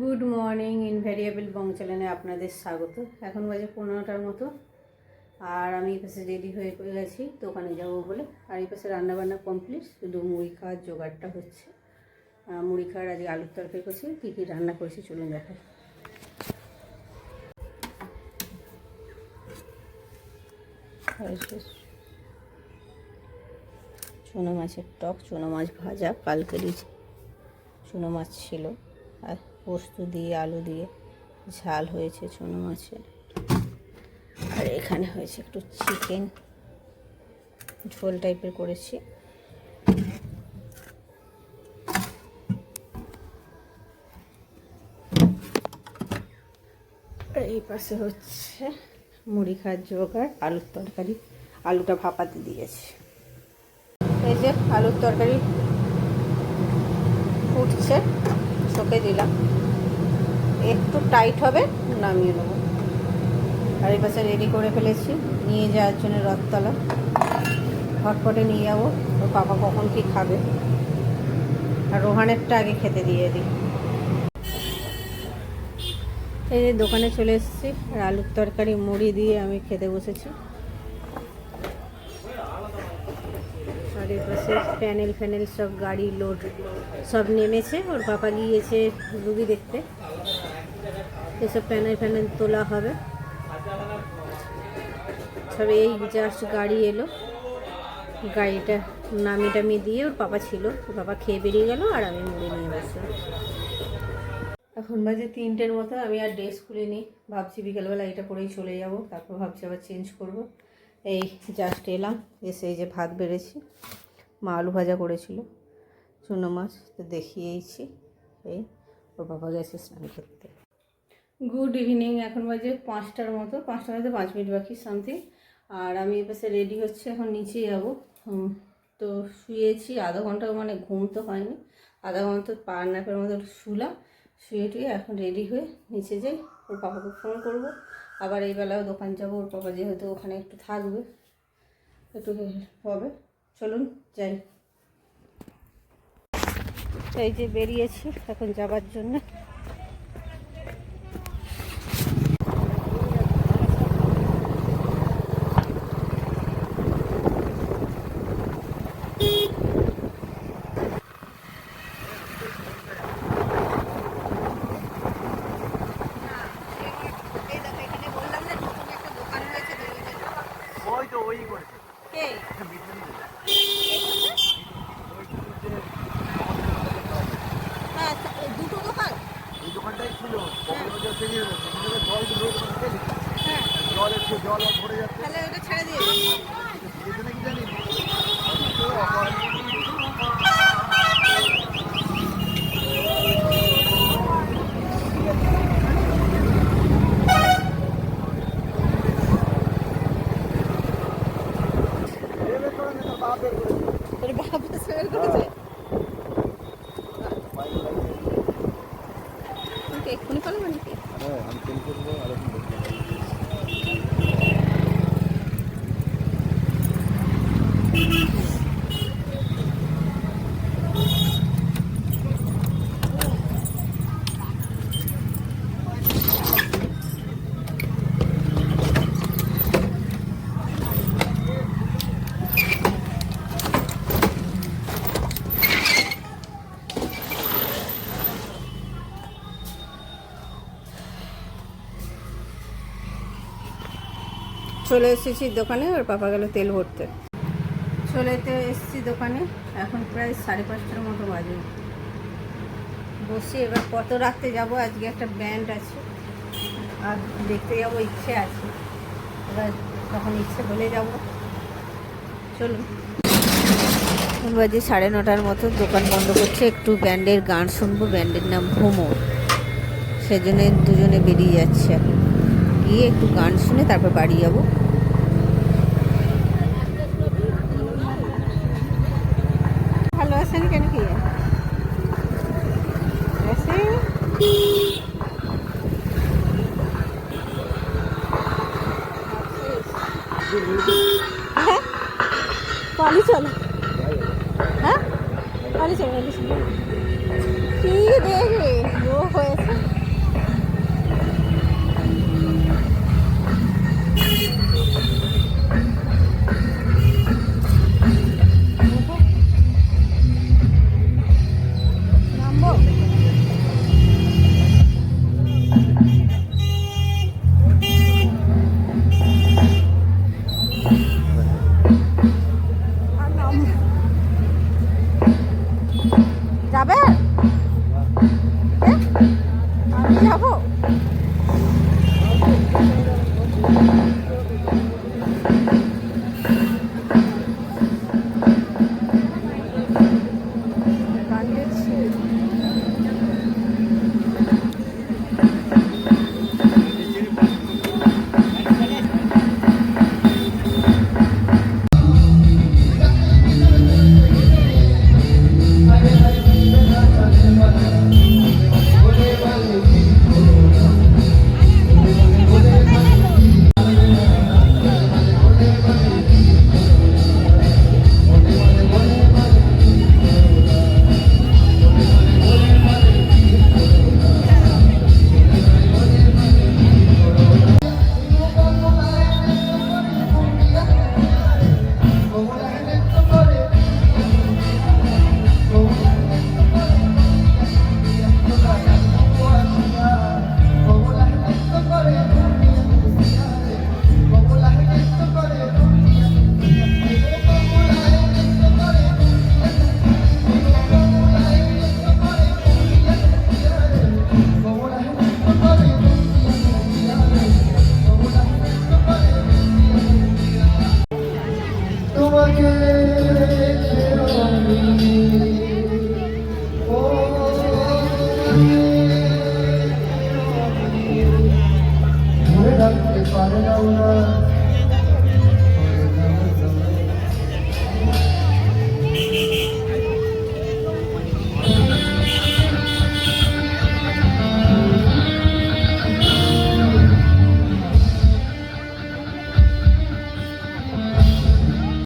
Good morning invariable বং চ্যানেলে আপনাদের স্বাগত। এখন বাজে পনেরোটার মতো। আর আমি এই পাশে রেডি হয়ে গেছি, দোকানে যাব বলে। আর এই পাশে রান্নাবান্না কমপ্লিট, শুধু মুড়ি খাওয়ার জোগাড়টা হচ্ছে। মুড়ি খাওয়ার আজকে আলুর তরকারি করছি, কী কী রান্না করেছি চলুন দেখাই। চুনো মাছের টক, চুনো মাছ ভাজা কালকেরই চুনো মাছ ছিল। আর পোস্ত দিয়ে, আলু দিয়ে, ঝাল হয়েছে চুনো মাছের। আর এখানে হয়েছে একটু চিকেন ঝোল টাইপের করেছি। এই পাশে হচ্ছে মুড়ি খাওয়ার জোগাড়, আলুর তরকারি। আলুটা ভাপাতে দিয়েছি। এই যে আলুর তরকারি ফুটছে। চোখে দিলাম। একটু টাইট হবে, নামিয়ে নেব। আর এই পাশে রেডি করে ফেলেছি। নিয়ে যাওয়ার জন্য রথতলা। হটপটে নিয়ে যাব। ওর পাপা কখন কি খাবে? আর রোহানেরটা আগে খেতে দিয়ে দিই। এই দোকানে চলে এসেছি। আর আলুর তরকারি মুড়ি দিয়ে আমি খেতে বসেছি। আর এর পাশে প্যানেল ফ্যানেল সব গাড়ি লোড সব নেমেছে। ওর পাপা গিয়েছে রুগী দেখতে। এসব প্যানেল ফ্যানেল তোলা হবে। সব এই জাস্ট গাড়ি এলো। গাড়িটা নামি টামি দিয়ে ওর পাপা ছিল। ওর পাপা খেয়ে বেরিয়ে গেল আর আমি মুড়ি নিয়ে বসলাম। এখন বাজে তিনটের মতো, আমি আর ড্রেস খুলে নিই ভাবছি বিকেলবেলা এটা পরেই চলে যাব। তারপর ভাবছি আবার চেঞ্জ করব। এই জাস্ট এলাম, এসে এই যে ভাত বেড়েছি, মা আলু ভাজা করেছিল, চুনো মাছ, তো দেখিয়েইছি, এই ওর বাবা গেছে স্নান করতে। গুড ইভিনিং এখন বাজে পাঁচটার মতো পাঁচটার মধ্যে পাঁচ মিনিট বাকি সামথিং আর আমি এপাশে রেডি হচ্ছে, এখন নিচে যাব। তো শুয়েছি, আধা ঘণ্টা মানে ঘুম তো হয়নি। আধা ঘণ্টা পার ন্যাপের মতো শুলাম, শুয়ে টুয়ে এখন রেডি হয়ে নিচে যাই। ওর পাপাকে ফোন করব। আবার এই বেলাও দোকান যাব, ওর পাপা যেহেতু ওখানে একটু থাকবে, একটু হবে। চলুন, যাই। এই যে বেরিয়েছি, এখন যাবার জন্য ওই তো ওই করেছে দুটো দোকান এই দোকানটাই ছিল কক্সবাজার পেরিয়ে গেছে সেখানে জল দিল জল ভরে যাচ্ছে তাহলে ওটা ছেড়ে দিয়ে জানি? ఎక్కువ పని మనకి. চলে এসেছি দোকানে, ওর পাপা গেল তেল ভরতে। চলে এসেছি দোকানে, এখন প্রায় সাড়ে পাঁচটার মতো বাজে। বসে এবার কত রাখতে যাব, আজকে একটা ব্যান্ড আছে, আর দেখতে যাব, ইচ্ছে আছে। এবার তখন ইচ্ছে বলে যাব, চলুন। বাজে সাড়ে নটার মতো, দোকান বন্ধ করছে, একটু ব্যান্ডের গান শুনব, ব্যান্ডের নাম ভ্রমর সেজন্য দুজনে বেরিয়ে যাচ্ছে এখন। গিয়ে একটু গান শুনে তারপর বাড়ি যাব। ভালো আছেন কেন কি? আছেন? হ্যাঁ? পানি চলো। হ্যাঁ? পানি চলো পানি চলো। কি দেখে? লো হয়েছে।